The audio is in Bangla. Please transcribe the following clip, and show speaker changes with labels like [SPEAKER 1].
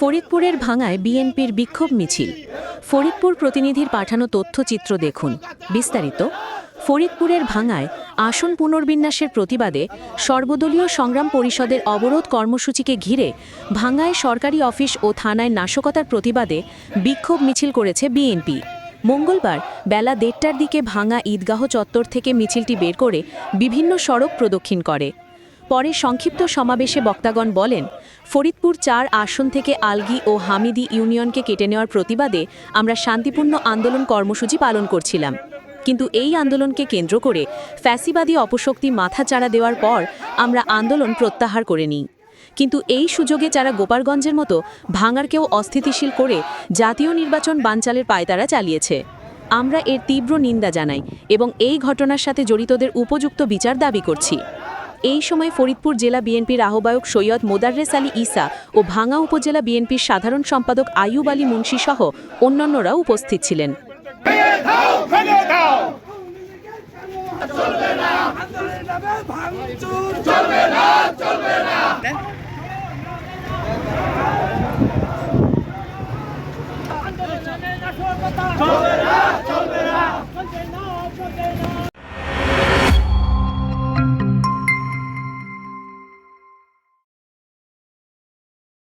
[SPEAKER 1] ফরিদপুরের ভাঙায় বিএনপির বিক্ষোভ মিছিল। ফরিদপুর প্রতিনিধির পাঠানো তথ্যচিত্র দেখুন। বিস্তারিত, ফরিদপুরের ভাঙায় আসন পুনর্বিন্যাসের প্রতিবাদে সর্বদলীয় সংগ্রাম পরিষদের অবরোধ কর্মসূচিকে ঘিরে ভাঙায় সরকারি অফিস ও থানায় নাশকতার প্রতিবাদে বিক্ষোভ মিছিল করেছে বিএনপি। মঙ্গলবার বেলা দেড়টার দিকে ভাঙা ঈদগাহ চত্বর থেকে মিছিলটি বের করে বিভিন্ন সড়ক প্রদক্ষিণ করে। পরে সংক্ষিপ্ত সমাবেশে বক্তাগণ বলেন, ফরিদপুর চার আসন থেকে আলগি ও হামিদি ইউনিয়নকে কেটে নেওয়ার প্রতিবাদে আমরা শান্তিপূর্ণ আন্দোলন কর্মসূচি পালন করছিলাম। কিন্তু এই আন্দোলনকে কেন্দ্র করে ফ্যাসিবাদী অপশক্তি মাথাচাড়া দেওয়ার পর আমরা আন্দোলন প্রত্যাহার করে নিই। কিন্তু এই সুযোগে যারা গোপালগঞ্জের মতো ভাঙারকেও অস্থিতিশীল করে জাতীয় নির্বাচন বানচালের পায়তারা চালিয়েছে। আমরা এর তীব্র নিন্দা জানাই এবং এই ঘটনার সাথে জড়িতদের উপযুক্ত বিচার দাবি করছি। এই সময় ফরিদপুর জেলা বিএনপির আহ্বায়ক সৈয়দ মোদার্রেস আলী ইসা ও ভাঙা উপজেলা বিএনপির সাধারণ সম্পাদক আইয়ুব আলী মুন্সি সহ অন্যান্যরা উপস্থিত ছিলেন।
[SPEAKER 2] চলবে